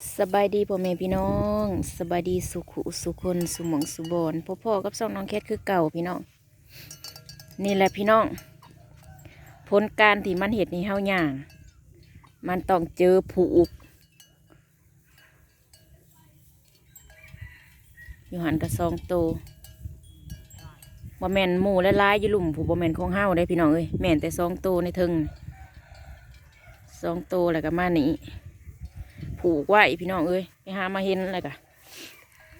สบายดีพ่อแม่พี่น้องสบายดีสุขุสุคนสุหมองสุบอนพ่อพ่อกับสองน้องแคทคือเก่าพี่น้อง นี่แหละพี่น้อง ผลการที่มันเห็ดนี่เฮาย่าง มันต้องเจอผูกอยู่หันกระซองโตบ่แมนหมู่และลายอยู่ลุมผูบ่แมนของเฮาได้พี่น้องเอ้ยแม่นแต่ซองโตในทึงซองโตแล้วก็มานี่ ผูกไว้พี่น้องเอ้ยไปหามาเห็นอะไรกะ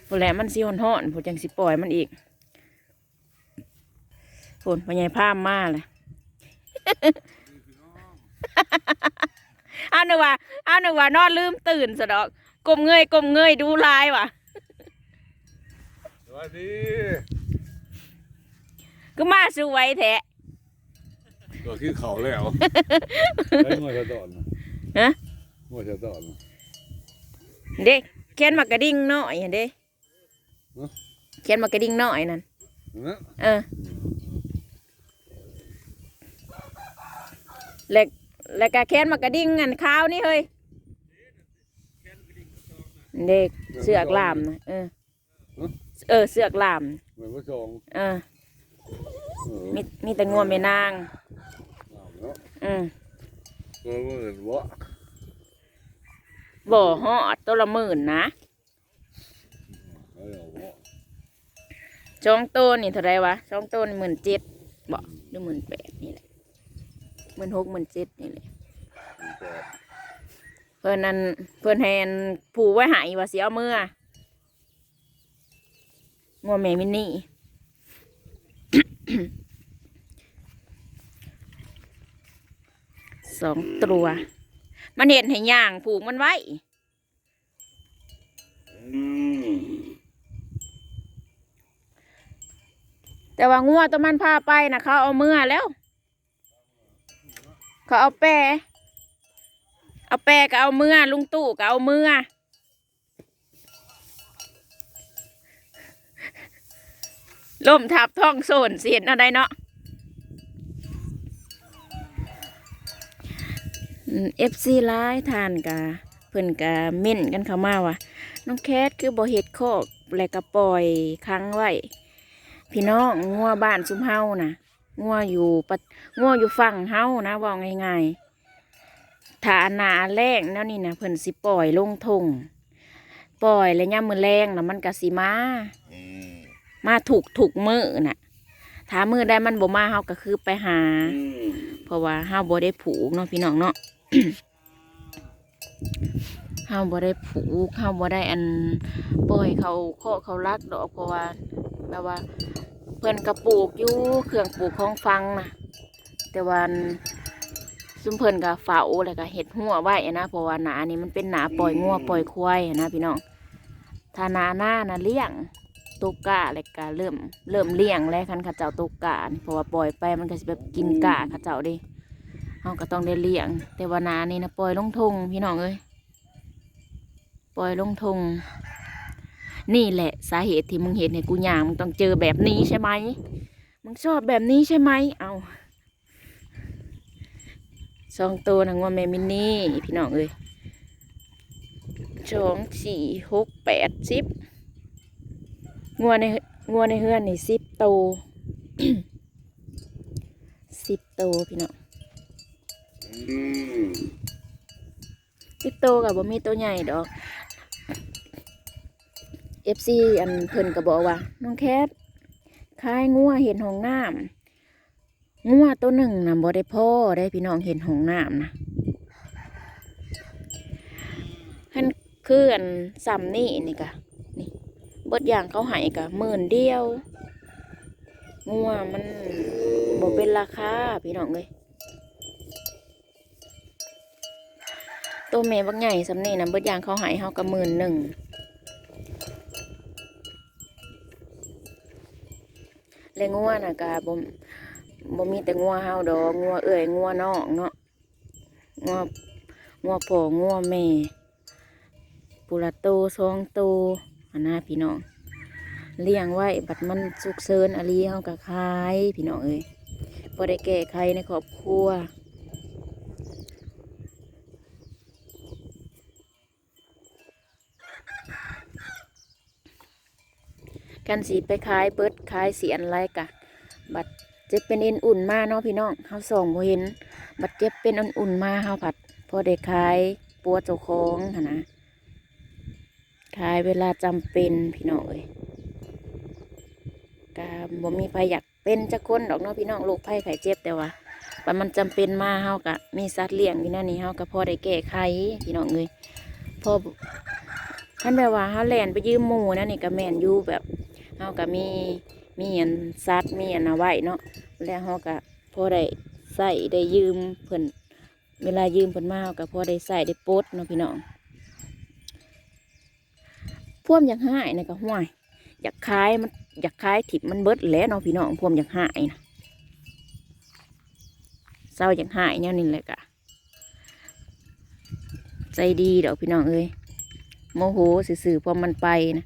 พอแหล้วมันสิหอนหอนผมจังสิปล่อยมันอีกฝนพญายพามมาเลยเอาหนึ่งว่าเอาหนึ่งว่านอนลืมตื่นสะดอกกลมเงยกลมเงยดูลายว่ะสวัสดีก็มาสู้ไว้แท้ตัวขี้เขาแล้วไอ้ยงวดจะตอนฮะงวดจะตอน เด็กเขียนมากระดิ่งน้อยหั่นเด้เขียนมากระดิ่งน้อยนั่นนะเออแล้วแล้วก็แค้นมากระดิ่งอันข้าวนี่เฮ้ยเด็กเสือกลามนะเออเออเสือกลามเหมือนผู้ชมเออเออมีมีแต่งัวแม่นางเอาเนาะอืมเออเหมือนวะ บ่ฮอดตัวละหมื่นนะเอาเอาวะสองตัวนี่เท่าไรวะสองตัวนี่หมื่นเจ็ดบ่หรือหมื่นแปดนี่แหละหมื่นหกหมื่นเจ็ดนี่แหละแปดเพิ่นนั่นเพิ่นแฮนผูกไว้ใหายว่าสิเอามืองัวแม่มินนี่สองตัว มันเห็นให้ย่างผูกมันไว้แต่ว่างัวตัวมันพาไปนะเขาเอาเมื่อแล้ว เขาเอาแปรเอาแปรก็เอาเมื่อลุงตู่ก็เอาเมื่อล่มทับท้องโซนเสียนอะไรเนาะ เอฟซีร้ายทานกะเพิ่นกะเม่นกันเข้ามาว่าน้องแคทคือบ่เฮ็ดโคอกแล้วก็ปล่อยค้างไว้พี่น้องงัวบ้านซุมเฮานะงัวอยู่ปะงัวอยู่ฝั่งเฮานะเว่าง่ายๆถ้าหนาแรงแล้วนี่นะเพิ่นสิปล่อยลงทงปล่อยแล้วย่ามมือแรงนะมันก็สิมามาถูกถูกมือน่ะถ้ามือได้มันบ่มาเฮาก็คือไปหา เพราะว่าเฮาบ่ได้ผูกเนาะพี่น้องเนาะ เฮาบ่ได้ผูกเฮาบ่ได้อันปล่อยเขาเคาะเขารักดอกเพราะว่าแบบว่า เพิ่นกระปลูกอยู่เครื่องปลูกของฟังนะแต่วันซุมเพิ่นก็เฝ้าแล้วก็เห็ดหัวไว้นะเพราะว่าหนานี่มันเป็นหนาปล่อยงัวปล่อยควายนะพี่น้องถ้าหนาหน้านะเลี้ยงตุกกะแล้วก็เริ่มเริ่มเลี้ยงแล้วคันข้าเจ้าตุกกะเพราะว่าปล่อยไปมันก็สิแบบกินกะข้าเจ้าดิ เฮาก็ต้องได้เลี้ยง แต่ว่านานี่นะปล่อยลงทงพี่น้องเอ้ยปล่อยลงทงนี่แหละสาเหตุที่มึงเห็นให้กูย่างมึงต้องเจอแบบนี้ใช่ไหมมึงชอบแบบนี้ใช่ไหมเอาสองตัวนะงัวแมมินนี่พี่น้องเอ้ยสองสี่หกแปดสิบงัวในงัวในเฮือนนี่สิบตัวสิบตัวพี่น้อง สิบตัวกับบ่มีตัวใหญ่ดอกเอฟซีอันเพิ่นก็บอกว่า น้องแคทคายงัวเห็นห้องน้ำงัวตัวหนึ่งนะบ่ได้พ่อได้พี่น้องเห็นห้องน้ำนะขันคืออันซ้ำนี่นี่กะนี่เบิดอย่างเขาให้กะหมื่นเดียวงัวมันบ่เป็นราคาพี่น้องเลย ตัวแม่บักใหญ่ซ้ำนี่นะเบิดยางเขาให้เฮากะมื่นหนึ่งและงัวน่ะกะบ่บ่มีแต่งัวเฮาดอกงัวเอ้ยงัวนองเนาะงัวงัวพ่องัวแม่ปุระโตสองโตอันน่าพี่น้องเลี้ยงไว้บัดมันสุกเซินอะลีเฮาก็ขายพี่น้องเอ้ยบ่ได้แก้ไขในครอบครัว กันสีไปขายเบิดขายเสียนไรกะ บัดเจ็บเป็นเอ็นอุ่นมาเนาะพี่น้องเฮาส่องบ่เห็น บัดเจ็บเป็นอุ่นๆมาเฮาผัด พอได้ขายปัวเจ้าของหั่นนะขายเวลาจำเป็นพี่น้องเอ้ยกะบ่มีไผอยากเป็นจักคนดอกเนาะพี่น้องโรคภัยไข้เจ็บแต่ว่าบัดมันจำเป็นมาเฮากะ มีสัตว์เลี้ยงอยู่นั่นนี่เฮาก็พอได้แก้ไขพี่น้องเอ้ยพอท่านแบบว่าเฮาแล่นไปยืมหมู่นั่นนี่ก็แม่นอยู่แบบ เฮาก็มีมีอันสัตว์มีอันเอาไว้เนาะแล้วเฮาก็พอได้ใส่ได้ยืมเพิ่นเวลายืมเพิ่นมาก็พอได้ใส่ได้ปดเนาะพี่น้องพ่วมอยากหายนะก็ห่วยอยากขายมันอยากขายถิบมันเบิดแหล้วเนาะพี่น้องพ่วมอยากหายนะเศร้าอยากหายเนี่ยนี่แหละกะใจดีดอกพี่น้องเอ้ยโมโหสื่อๆพอมันไปนะ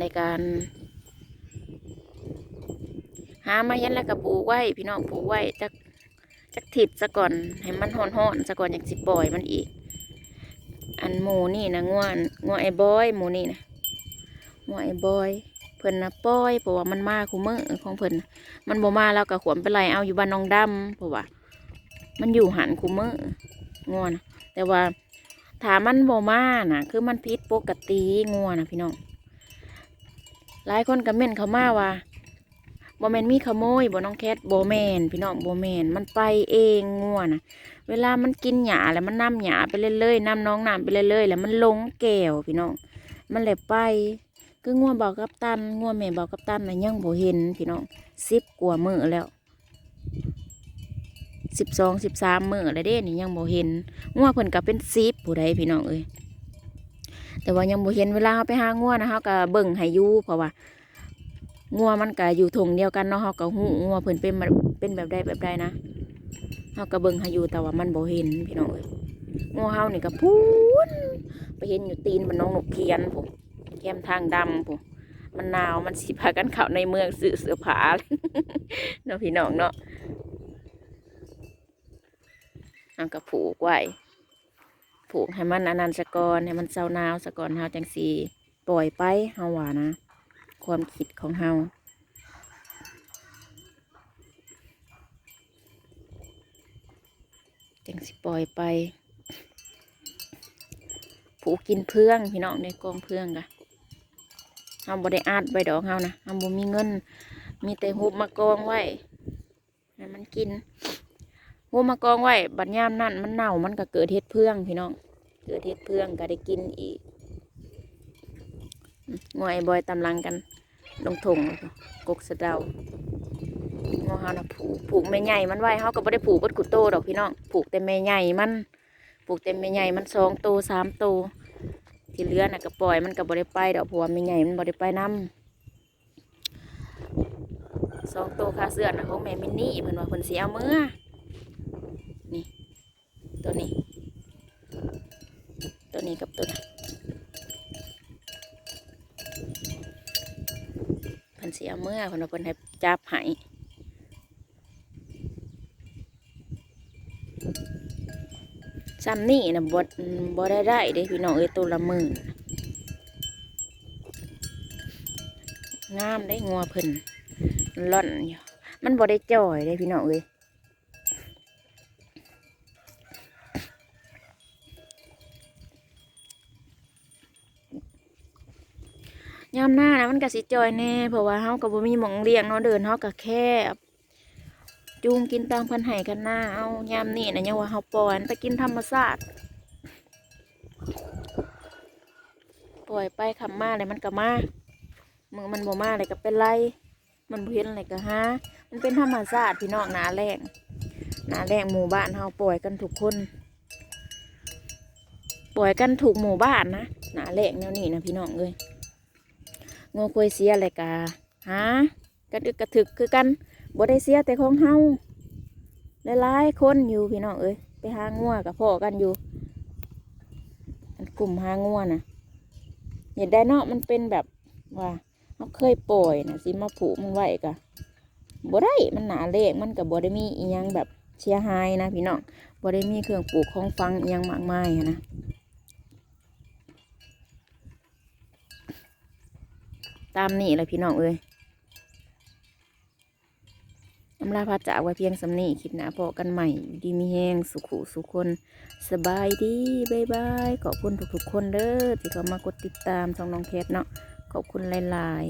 ในการหามายันแล้วก็ปลูกไว้ พี่น้องปลูกไว้จักจักถิดซะก่อนให้มันห่อนๆซะก่อนอย่างสิปล่อยมันอีก อันหมูนี่นะง่วนง่วไอ้บอยหมูนี่นะง่วไอ้บอย เพิ่นนะปล่อยเพราะว่ามันมาคู่มือของเพิ่นน่ะมันบ่มาแล้วก็ขวมไปไล่เอาอยู่บ้านน้องดำเพราะว่า มันอยู่หันคู่มือง่วนแต่ว่าถามมันบ่มาน่ะคือมันผิดปกติง่วนะพี่น้อง หลายคนก็เม่นเขามาว่าบ่แมนมีขโมยบ่น้องแคทบ่แมนพี่น้องบ่แมนมันไปเองงัวนะเวลามันกินหญ้าแล้วมันนํหญ้าไปเรื่อยๆนํน้องน้ำไปเรื่อยๆแล้วมันลงแก้วพี่น้องมันเลยไปคืองัวบากับตันงัวแม่บากับตันนะยังบ่เห็นพี่น้องสิบกว่ามือแล้วสิบสองสิบสามมือแล้วเด้นี่ยังบ่เห็นงัวเพิ่นก็เป็นสิบผู้ใดพี่น้องเอ้ย แต่ว่ายังบ่เห็นเวลาเฮาไปหางัวนะเฮาก็เบิ่งให้อยู่เพราะว่างัวมันก็อยู่ทงเดียวกันเนาะเฮาก็หูงัวเพิ่นเป็นแบบเป็นแบบใดแบบใดนะเฮาก็เบิ่งให้อยู่แต่ว่ามันบ่เห็นพี่น้องเอ้ยงัวเฮานี่ก็พูนไปเห็นอยู่ตีนมันน้องนกเขียนผมแก้มทางดำผมมันหนาวมันสิพากันเข้าในเมืองซื้อเสือผาเนาะพี่น้องเนาะเฮาก็ผูกไว้ ผูกให้มันอันนั้นสก่อนให้มันเศร้าหนาวสก่อนเฮาจังสิปล่อยไปเฮาว่านะ ความคิดของเฮาจังสิปล่อยไปผูกกินเพื่องพี่น้องในกองเพื่องกะเฮาบ่ได้อาดใบดอกเฮานะเฮาบ่มีเงิน มีแต่หุบมากองไว้ให้มันกิน หุบมากองไว้บัดยามนั่นมันเน่ามันก็เกิดเห็ดเพื่องพี่น้อง เกิดเห็ดเพื่องก็ได้กินอีกอืมงวยบอยตำลังกันลงทงกกสะเดางอเฮานะผูกผูกแม่ใหญ่มันไว้เฮาก็บ่ได้ผูกเบดขุดโตดอกพี่น้องผูกแต่แม่ใหญ่มันผูกแต่แม่ใหญ่มันสองโตสามโตที่เลือน่ะก็ปล่อยมันก็บ่ได้ไปดอกเพว่าแม่ใหญ่มันบ่ได้ไปนํสองโตคาเสื้อนะของแม่มินนี่เพิ่นว่าเพิ่นสิเอามือ ตัวนี้ ตัวนี้กับตัวนี้เพิ่นสิเอาเมื่อพิ่นว่าเพิ่นให้จับให้ซ้ำนี่นะบ่บ่ได้ได้เด้พี่น้องเอ้ตัวละหมื่นงามได้งัวเพิ่นล่อนอยู่มันบ่ได้จ่อยเด้พี่น้องเอ้ย ยามหน้านะมันก็สิจอยแน่เพราะว่าเฮาก็บ่มีหม่องเลี้ยงเนาะเดินเฮาก็แคบจูงกินตามพันไห้กันหน้าเอายามนี่นะยังว่าเฮาปล่อยไปกินธรรมชาติปล่อยไปคำมาเลยมันก็มามือมันบ่มาเลยก็เป็นไร มันบ่เห็นอะไรก็หามันเป็นธรรมชาติพี่น้องหนาแรงหนาแรงหมู่บ้านเฮาปล่อยกันทุกคนปล่อยกันถูกหมู่บ้านนะหนาแรงแนวนี้นะพี่น้องเลย งูควยเสียอะไรกะหากระดึกกระถึกคือกันบ่ได้เสียแต่ของเฮาหลายๆคนอยู่พี่น้องเอ้ยไปหางัวกับพ่อกันอยู่กลุ่มหางัวนะเห็นได้เนาะมันเป็นแบบว่าเขาเคยปล่อยนะสิมาผูกมันไว้กะบ่ได้มันหนาเละมันกับบ่ได้มีอียังแบบเชียหายนะพี่น้องบ่ได้มีเครื่องปลูกของฟังอียังมากมายนะ ตามนี่แหละพี่น้องเอ้ยอำลาพาจากไว้เพียงสำนีคลิปหน้าพอกันใหม่ ดีมีแห้งสุขุสุขคน สบายดีบายบายขอบคุณทุกๆคนเด้อที่เข้ามากดติดตามช่องน้องแคทเนาะขอบคุณหลาย ๆ